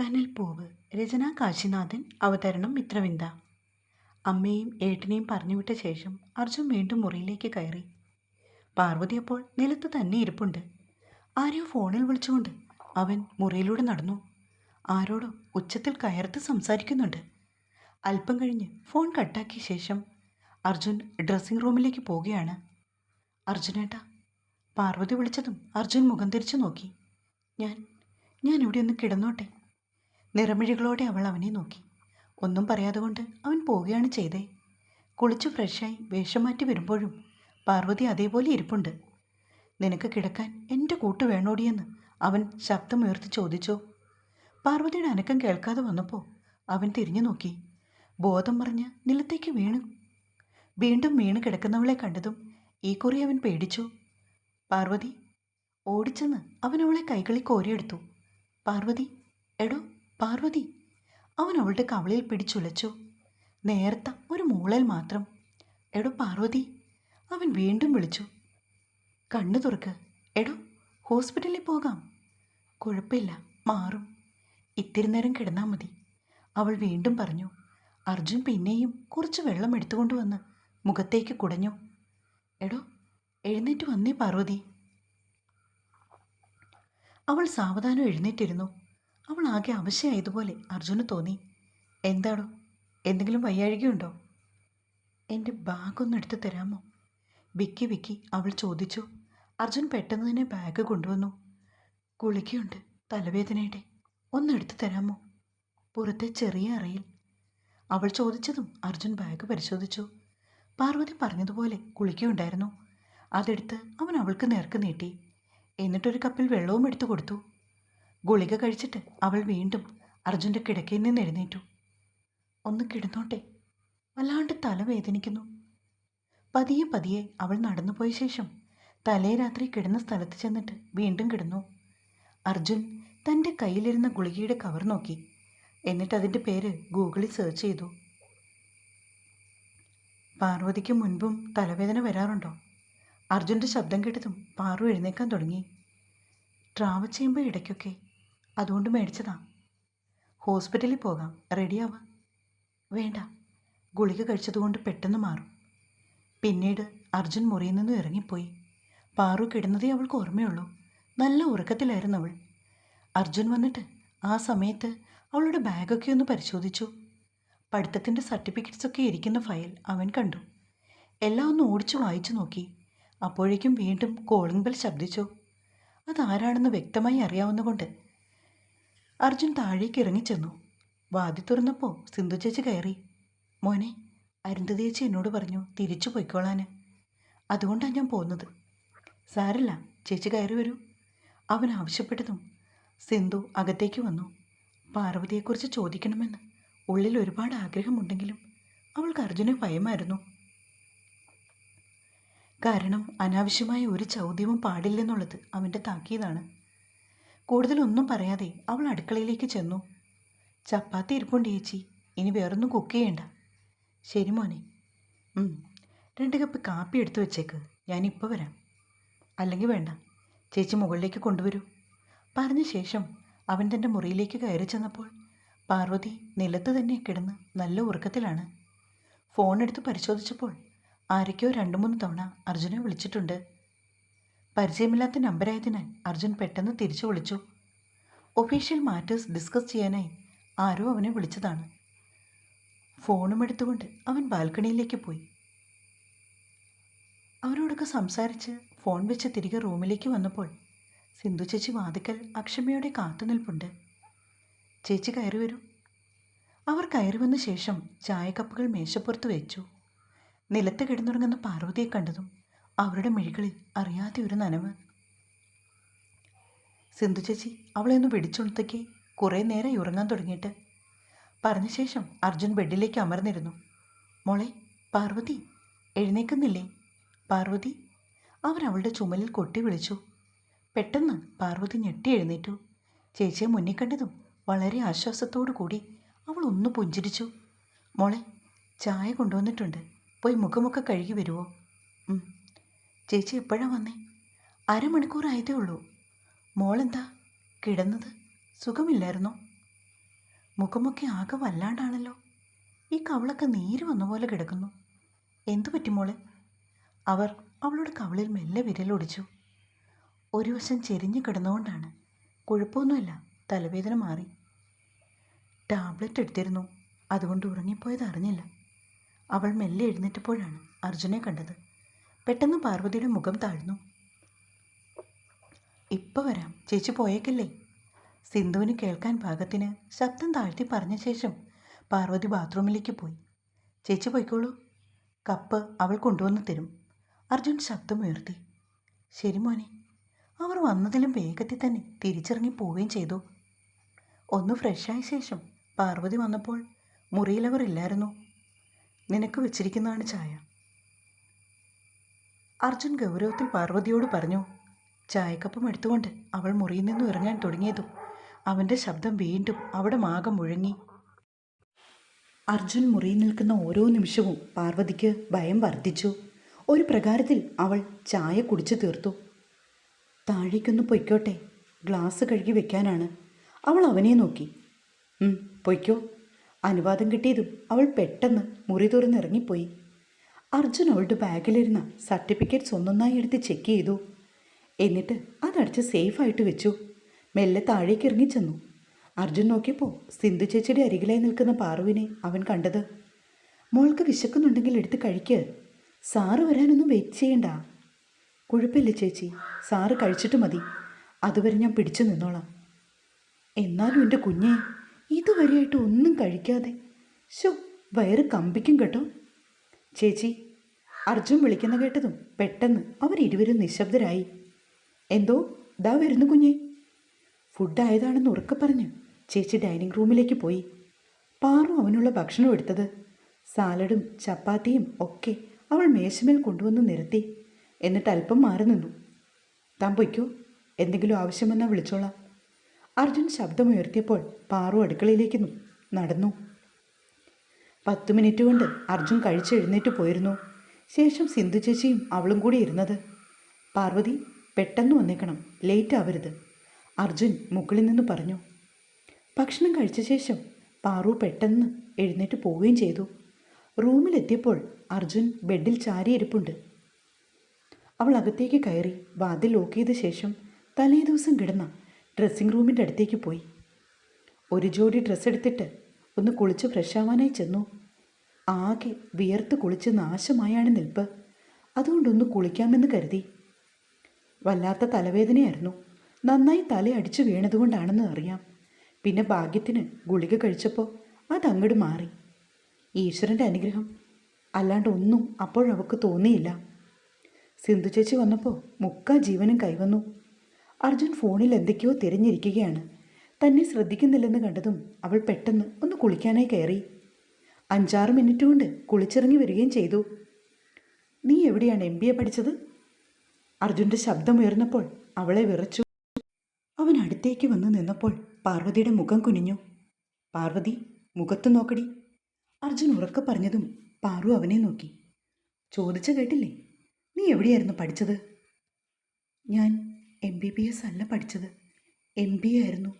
കനൽപ്പൂവ് രചന കാശിനാഥൻ. അവതരണം മിത്രവിന്ദ. അമ്മയും ഏട്ടനെയും പറഞ്ഞുവിട്ട ശേഷം അർജുൻ വീണ്ടും മുറിയിലേക്ക് കയറി. പാർവതി അപ്പോൾ നിലത്ത് തന്നെ ഇരിപ്പുണ്ട്. ആരെയോ ഫോണിൽ വിളിച്ചുകൊണ്ട് അവൻ മുറിയിലൂടെ നടന്നു. ആരോടോ ഉച്ചത്തിൽ കയർത്ത് സംസാരിക്കുന്നുണ്ട്. അല്പം കഴിഞ്ഞ് ഫോൺ കട്ടാക്കിയ ശേഷം അർജുൻ ഡ്രസ്സിംഗ് റൂമിലേക്ക് പോവുകയാണ്. അർജുനേട്ടാ പാർവതി വിളിച്ചതും അർജുൻ മുഖം തിരിച്ചു നോക്കി. ഞാൻ ഞാൻ ഇവിടെ ഒന്ന് കിടന്നോട്ടെ? നിറമിഴികളോടെ അവൾ അവനെ നോക്കി. ഒന്നും പറയാതെ കൊണ്ട് അവൻ പോവുകയാണ് ചെയ്തേ. കുളിച്ചു ഫ്രഷായി വേഷം മാറ്റി വരുമ്പോഴും പാർവതി അതേപോലെ ഇരിപ്പുണ്ട്. നിനക്ക് കിടക്കാൻ എന്റെ കൂട്ട് വേണോടിയെന്ന് അവൻ ശബ്ദമുയർത്തി ചോദിച്ചോ? പാർവതിയുടെ അനക്കം കേൾക്കാതെ വന്നപ്പോൾ അവൻ തിരിഞ്ഞു നോക്കി. ബോധം മറിഞ്ഞ് നിലത്തേക്ക് വീണു. വീണ്ടും വീണ് കിടക്കുന്നവളെ കണ്ടതും ഈ കുറി അവൻ പേടിച്ചു. പാർവതി ഓടിച്ചെന്ന് അവൻ അവളെ കൈകളിൽ കോരിയെടുത്തു. പാർവതി എടോ പാർവതി അവൻ അവളുടെ കവളിൽ പിടിച്ചുലച്ചു. നേർത്ത ഒരു മൂളൽ മാത്രം. എടോ പാർവതി അവൻ വീണ്ടും വിളിച്ചു. കണ്ണു തുറക്ക്. എടോ ഹോസ്പിറ്റലിൽ പോകാം. കുഴപ്പമില്ല മാറും. ഇത്തിരി നേരം കിടന്നാൽ മതി. അവൾ വീണ്ടും പറഞ്ഞു. അർജുൻ പിന്നെയും കുറച്ച് വെള്ളം എടുത്തുകൊണ്ടുവന്ന് മുഖത്തേക്ക് കുടഞ്ഞു. എടോ എഴുന്നേറ്റ് വന്നേ പാർവതി. അവൾ സാവധാനം എഴുന്നേറ്റിരുന്നു. അവൾ ആകെ അവശയായതുപോലെ അർജുന് തോന്നി. എന്താണോ എന്തെങ്കിലും വയ്യാഴികയുണ്ടോ? എന്റെ ബാഗൊന്ന് എടുത്തു തരാമോ? വിക്കി വിക്കി അവൾ ചോദിച്ചു. അർജുൻ പെട്ടെന്ന് തന്നെ ബാഗ് കൊണ്ടുവന്നു. കുളിക്കുണ്ട്. തലവേദനയുടെ. ഒന്നെടുത്തു തരാമോ? പുറത്തെ ചെറിയ അറയിൽ. അവൾ ചോദിച്ചതും അർജുൻ ബാഗ് പരിശോധിച്ചു. പാർവതി പറഞ്ഞതുപോലെ കുളിക്കുകയുണ്ടായിരുന്നു. അതെടുത്ത് അവൻ അവൾക്ക് നേർക്ക് നീട്ടി. എന്നിട്ടൊരു കപ്പിൽ വെള്ളവും എടുത്തു കൊടുത്തു. ഗുളിക കഴിച്ചിട്ട് അവൾ വീണ്ടും അർജുന്റെ കിടക്കയിൽ നിന്ന് എഴുന്നേറ്റു. ഒന്ന് കിടന്നോട്ടെ. വല്ലാണ്ട് തല വേദനിക്കുന്നു. പതിയെ പതിയെ അവൾ നടന്നുപോയ ശേഷം തലേ രാത്രി കിടന്ന സ്ഥലത്ത് ചെന്നിട്ട് വീണ്ടും കിടന്നു. അർജുൻ തന്റെ കയ്യിലിരുന്ന ഗുളികയുടെ കവർ നോക്കി. എന്നിട്ട് അതിന്റെ പേര് ഗൂഗിളിൽ സെർച്ച് ചെയ്തു. പാർവതിക്ക് മുൻപും തലവേദന വരാറുണ്ടോ? അർജുന്റെ ശബ്ദം കേട്ടതും പാറു എഴുന്നേക്കാൻ തുടങ്ങി. ട്രാവൽ ചെയ്യുമ്പോൾ ഇടയ്ക്കൊക്കെ അതുകൊണ്ട് മേടിച്ചതാ. ഹോസ്പിറ്റലിൽ പോകാം. റെഡിയാവാം. വേണ്ട. ഗുളിക കഴിച്ചതുകൊണ്ട് പെട്ടെന്ന് മാറും. പിന്നീട് അർജുൻ മുറിയിൽ നിന്ന് ഇറങ്ങിപ്പോയി. പാറു കിടന്നതേ അവൾക്ക് ഓർമ്മയുള്ളൂ. നല്ല ഉറക്കത്തിലായിരുന്നു അവൾ. അർജുൻ വന്നിട്ട് ആ സമയത്ത് അവളുടെ ബാഗൊക്കെ ഒന്ന് പരിശോധിച്ചു. പഠിത്തത്തിന്റെ സർട്ടിഫിക്കറ്റ്സൊക്കെ ഇരിക്കുന്ന ഫയൽ അവൻ കണ്ടു. എല്ലാം ഒന്ന് ഓടിച്ചു വായിച്ചു നോക്കി. അപ്പോഴേക്കും വീണ്ടും കോളിംഗ് ബെൽ ശബ്ദിച്ചു. അതാരാണെന്ന് വ്യക്തമായി അറിയാവുന്നതുകൊണ്ട് അർജുൻ താഴേക്ക് ഇറങ്ങിച്ചെന്നു. വാതി തുറന്നപ്പോൾ സിന്ധു ചേച്ചി കയറി. മോനെ അരുന്ധതി ചേച്ചി എന്നോട് പറഞ്ഞു തിരിച്ചു പൊയ്ക്കോളാന്. അതുകൊണ്ടാണ് ഞാൻ പോകുന്നത് സാരല്ല ചേച്ചി കയറി വരൂ. അവൻ ആവശ്യപ്പെട്ടതും സിന്ധു അകത്തേക്ക് വന്നു. പാർവതിയെക്കുറിച്ച് ചോദിക്കണമെന്ന് ഉള്ളിൽ ഒരുപാട് ആഗ്രഹമുണ്ടെങ്കിലും അവൾക്ക് അർജുനെ ഭയമായിരുന്നു. കാരണം അനാവശ്യമായ ഒരു ചോദ്യവും പാടില്ലെന്നുള്ളത് അവന്റെ താക്കീതാണ്. കൂടുതലൊന്നും പറയാതെ അവൾ അടുക്കളയിലേക്ക് ചെന്നു. ചപ്പാത്തി ഇരിപ്പുണ്ട് ചേച്ചി. ഇനി വേറൊന്നും കുക്ക് ചെയ്യണ്ട. ശരി മോനെ. രണ്ട് കപ്പ് കാപ്പി എടുത്തു വെച്ചേക്ക്. ഞാനിപ്പോൾ വരാം. അല്ലെങ്കിൽ വേണ്ട. ചേച്ചി മുകളിലേക്ക് കൊണ്ടുവരൂ. പറഞ്ഞ ശേഷം അവൻ തന്റെ മുറിയിലേക്ക് കയറി ചെന്നപ്പോൾ പാർവതി നിലത്ത് തന്നെ കിടന്ന് നല്ല ഉറക്കത്തിലാണ്. ഫോൺ എടുത്ത് പരിശോധിച്ചപ്പോൾ ആരൊക്കെയോ രണ്ടു മൂന്ന് തവണ അർജുനെ വിളിച്ചിട്ടുണ്ട്. പരിചയമില്ലാത്ത നമ്പരായതിനാൽ അർജുൻ പെട്ടെന്ന് തിരിച്ചു വിളിച്ചു. ഒഫീഷ്യൽ മാറ്റേഴ്സ് ഡിസ്കസ് ചെയ്യാനായി ആരോ അവനെ വിളിച്ചതാണ്. ഫോണും എടുത്തുകൊണ്ട് അവൻ ബാൽക്കണിയിലേക്ക് പോയി. അവരോടൊക്കെ സംസാരിച്ച് ഫോൺ വെച്ച് തിരികെ റൂമിലേക്ക് വന്നപ്പോൾ സിന്ധു ചേച്ചി വാതിക്കൽ അക്ഷമയോടെ കാത്തുനിൽപ്പുണ്ട് ചേച്ചി കയറി വരൂ. അവർ കയറി വന്ന ശേഷം ചായക്കപ്പുകൾ മേശപ്പുറത്ത് വെച്ചു. നിലത്ത് കിടന്നുറങ്ങുന്ന പാർവതിയെ കണ്ടതും അവരുടെ മിഴികളിൽ അറിയാതെ ഒരു നനവ്. സിന്ധു ചേച്ചി അവളെ ഒന്ന് പിടിച്ചുണത്തേക്കേ കുറേ നേരം ഉറങ്ങാൻ തുടങ്ങിയിട്ട്. പറഞ്ഞ ശേഷം അർജുൻ ബെഡിലേക്ക് അമർന്നിരുന്നു. മോളെ പാർവതി എഴുന്നേക്കുന്നില്ലേ പാർവതി? അവൻ അവളുടെ ചുമലിൽ കൊട്ടി വിളിച്ചു. പെട്ടെന്ന് പാർവതി ഞെട്ടി എഴുന്നേറ്റു. ചേച്ചിയെ മുന്നിൽ കണ്ടതും വളരെ ആശ്വാസത്തോടു കൂടി അവൾ ഒന്ന് പുഞ്ചിരിച്ചു. മോളെ ചായ കൊണ്ടുവന്നിട്ടുണ്ട്. പോയി മുഖമൊക്കെ കഴുകി വരുമോ. ചേച്ചി എപ്പോഴാണ് വന്നേ. അരമണിക്കൂറായതേ ഉള്ളൂ. മോളെന്താ? കിടന്നത്? സുഖമില്ലായിരുന്നോ? മുഖമൊക്കെ ആകെ വല്ലാണ്ടാണല്ലോ. ഈ കവളൊക്കെ നീര് വന്ന പോലെ കിടക്കുന്നു. എന്തു പറ്റി മോളെ? അവർ അവളുടെ കവളിൽ മെല്ലെ വിരലൊടിച്ചു ഒരു വശം ചെരിഞ്ഞു കിടന്നുകൊണ്ടാണ്. കുഴപ്പമൊന്നുമില്ല തലവേദന മാറി. ടാബ്ലറ്റ് എടുത്തിരുന്നു. അതുകൊണ്ട് ഉറങ്ങിപ്പോയത് അറിഞ്ഞില്ല. അവൾ മെല്ലെ എഴുന്നേറ്റപ്പോഴാണ് അർജുനെ കണ്ടത്. പെട്ടെന്ന് പാർവതിയുടെ മുഖം താഴ്ന്നു. ഇപ്പോൾ വരാം. ചേച്ചി പോയേക്കല്ലേ? സിന്ധുവിന് കേൾക്കാൻ പാകത്തിന് ശബ്ദം താഴ്ത്തി പറഞ്ഞ ശേഷം പാർവതി ബാത്റൂമിലേക്ക് പോയി. ചേച്ചി പോയിക്കോളൂ. കപ്പ് അവൾ കൊണ്ടുവന്ന് തരും. അർജുൻ ശബ്ദമുയർത്തി. ശരി മോനെ. അവർ വന്നതിലും വേഗത്തിൽ തന്നെ തിരിച്ചിറങ്ങി പോവുകയും ചെയ്തു. ഒന്ന് ഫ്രഷായ ശേഷം പാർവതി വന്നപ്പോൾ മുറിയിലവർ ഇല്ലായിരുന്നു. നിനക്ക് വെച്ചിരിക്കുന്നതാണ് ചായ. അർജുൻ ഗൗരവത്തിൽ പാർവതിയോട് പറഞ്ഞു ചായക്കപ്പം എടുത്തുകൊണ്ട് അവൾ മുറിയിൽ നിന്നും ഇറങ്ങാൻ തുടങ്ങിയതും അവന്റെ ശബ്ദം വീണ്ടും അവിടെ മാകം മുഴങ്ങി. അർജുൻ മുറിയിൽ നിൽക്കുന്ന ഓരോ നിമിഷവും പാർവതിക്ക് ഭയം വർദ്ധിച്ചു. ഒരു പ്രകാരത്തിൽ അവൾ ചായ കുടിച്ചു തീർത്തു. താഴേക്കൊന്ന് പൊയ്ക്കോട്ടെ ഗ്ലാസ് കഴുകി വെക്കാനാണ്. അവൾ അവനെ നോക്കി. "ഉം, പൊയ്ക്കോ. അനുവാദം കിട്ടിയതും അവൾ പെട്ടെന്ന് മുറി തുറന്നിറങ്ങിപ്പോയി. അർജുൻ അവളുടെ ബാഗിലിരുന്ന സർട്ടിഫിക്കറ്റ്സ് ഒന്നൊന്നായി എടുത്ത് ചെക്ക് ചെയ്തു. എന്നിട്ട് അതടച്ച് സേഫായിട്ട് വെച്ചു. മെല്ലെ താഴേക്ക് ഇറങ്ങിച്ചെന്നു അർജുൻ നോക്കിയപ്പോൾ സിന്ധു ചേച്ചിയുടെ അരികിലായി നിൽക്കുന്ന പാറുവിനെ അവൻ കണ്ടത്. മോൾക്ക് വിശക്കുന്നുണ്ടെങ്കിൽ എടുത്ത് കഴിക്ക്. സാറ് വരാനൊന്നും വെയിറ്റ് ചെയ്യണ്ട. കുഴപ്പമില്ല ചേച്ചി. സാറ് കഴിച്ചിട്ട് മതി. അതുവരെ ഞാൻ പിടിച്ചു നിന്നോളാം. എന്നാലും എന്റെ കുഞ്ഞെ ഇതുവരെയായിട്ട് ഒന്നും കഴിക്കാതെ ശോ വയറ് കമ്പിക്കും കേട്ടോ. ചേച്ചി അർജുൻ വിളിക്കുന്ന കേട്ടതും പെട്ടെന്ന് അവരിരുവരും നിശബ്ദരായി. എന്തോ? ദാ വരുന്നു കുഞ്ഞെ. ഫുഡായതാണെന്ന് ഉറക്കെ പറഞ്ഞ് ചേച്ചി ഡൈനിങ് റൂമിലേക്ക് പോയി. പാറു അവനുള്ള ഭക്ഷണം എടുത്തത്. സാലഡും ചപ്പാത്തിയും ഒക്കെ അവൾ മേശമേൽ കൊണ്ടുവന്ന് നിരത്തി. എന്നിട്ട് അല്പം മാറി നിന്നു. താൻ പൊയ്ക്കോ. എന്തെങ്കിലും ആവശ്യം വന്നാൽ വിളിച്ചോളാം. അർജുൻ ശബ്ദമുയർത്തിയപ്പോൾ പാറു അടുക്കളയിലേക്ക് നടന്നു. പത്ത് മിനിറ്റ് കൊണ്ട് അർജുൻ കഴിച്ച് എഴുന്നേറ്റ് പോയിരുന്നു. ശേഷം സിന്ധു ചേച്ചിയും അവളും കൂടി ഇരുന്നത്. പാർവതി പെട്ടെന്ന് വന്നേക്കണം ലേറ്റ് ആവരുത്. അർജുൻ മുകളിൽ നിന്ന് പറഞ്ഞു. ഭക്ഷണം കഴിച്ച ശേഷം പാറു പെട്ടെന്ന് എഴുന്നേറ്റ് പോവുകയും ചെയ്തു. റൂമിലെത്തിയപ്പോൾ അർജുൻ ബെഡിൽ ചാരിയിരിപ്പുണ്ട്. അവൾ അകത്തേക്ക് കയറി വാതിൽ ലോക്ക് ചെയ്ത ശേഷം തലേ ദിവസം കിടന്ന ഡ്രസ്സിംഗ് റൂമിന്റെ അടുത്തേക്ക് പോയി. ഒരു ജോഡി ഡ്രസ്സ് എടുത്തിട്ട് ഒന്ന് കുളിച്ച് ഫ്രഷ് ആവാനായി ചെന്നു. ആകെ വിയർത്ത് കുളിച്ച് നാശമായാണ് നിൽപ്പ്. അതുകൊണ്ടൊന്ന് കുളിക്കാമെന്ന് കരുതി. വല്ലാത്ത തലവേദനയായിരുന്നു. നന്നായി തല അടിച്ചു വീണതുകൊണ്ടാണെന്ന് അറിയാം. പിന്നെ ഭാഗ്യത്തിന് ഗുളിക കഴിച്ചപ്പോൾ അതങ്ങോട്ട് മാറി. ഈശ്വരന്റെ അനുഗ്രഹം. അല്ലാണ്ട് ഒന്നും അപ്പോഴവക്ക് തോന്നിയില്ല. സിന്ധു ചേച്ചി വന്നപ്പോൾ മുക്കാ ജീവനും കൈവന്നു. അർജുൻ ഫോണിൽ എന്തൊക്കെയോ തിരഞ്ഞിരിക്കുകയാണ്. തന്നെ ശ്രദ്ധിക്കുന്നില്ലെന്ന് കണ്ടതും അവൾ പെട്ടെന്ന് ഒന്ന് കുളിക്കാനായി കയറി. അഞ്ചാറ് മിനിറ്റ് കൊണ്ട് കുളിച്ചിറങ്ങി വരികയും ചെയ്തു. നീ എവിടെയാണ് എം ബി എ പഠിച്ചത്? അർജുന്റെ ശബ്ദമുയർന്നപ്പോൾ അവളെ വിറച്ചു. അവൻ അടുത്തേക്ക് വന്ന് നിന്നപ്പോൾ പാർവതിയുടെ മുഖം കുനിഞ്ഞു. പാർവതി മുഖത്ത് നോക്കടി. അർജുൻ ഉറക്കെ പറഞ്ഞതും പാറു അവനെ നോക്കി. ചോദിച്ച കേട്ടില്ലേ? നീ എവിടെയായിരുന്നു പഠിച്ചത്? ഞാൻ എം ബി ബി എസ് അല്ല പഠിച്ചത്. എം ബി എ ആയിരുന്നു.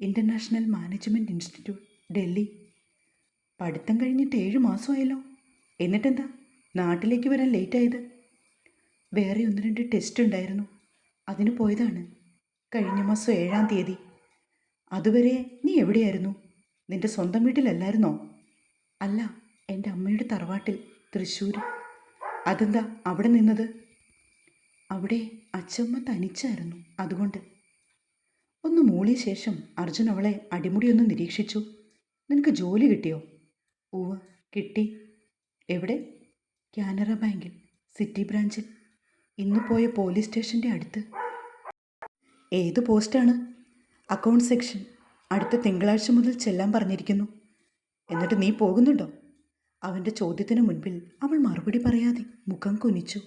International management institute Delhi. പഠിത്തം കഴിഞ്ഞിട്ട് ഏഴ് മാസമായല്ലോ. എന്നിട്ടെന്താ? നാട്ടിലേക്ക് വരാൻ ലേറ്റായത്. വേറെ ഒന്ന് രണ്ട് ടെസ്റ്റ് ഉണ്ടായിരുന്നു. അതിന് പോയതാണ്. കഴിഞ്ഞ മാസം ഏഴാം തീയതി. അതുവരെ നീ എവിടെയായിരുന്നു? നിന്റെ സ്വന്തം വീട്ടിലല്ലായിരുന്നോ? അല്ല എന്റെ അമ്മയുടെ തറവാട്ടിൽ തൃശ്ശൂർ അതെന്താ അവിടെ നിന്നത്? അവിടെ അച്ചമ്മ തനിച്ചായിരുന്നു അതുകൊണ്ട്. ഒന്ന് മൂളിയ ശേഷം അർജുൻ അവളെ അടിമുടിയൊന്ന് നിരീക്ഷിച്ചു. നിനക്ക് ജോലി കിട്ടിയോ? ഉവ്വ് കിട്ടി. എവിടെ? കാനറ ബാങ്കിൽ സിറ്റി ബ്രാഞ്ചിൽ. ഇന്ന് പോയ പോലീസ് സ്റ്റേഷന്റെ അടുത്ത്. ഏത് പോസ്റ്റാണ്? Account section. അടുത്ത തിങ്കളാഴ്ച മുതൽ ചെല്ലാൻ പറഞ്ഞിരിക്കുന്നു. എന്നിട്ട് നീ പോകുന്നുണ്ടോ? അവന്റെ ചോദ്യത്തിന് മുൻപിൽ അവൾ മറുപടി പറയാതെ മുഖം കുനിച്ചു.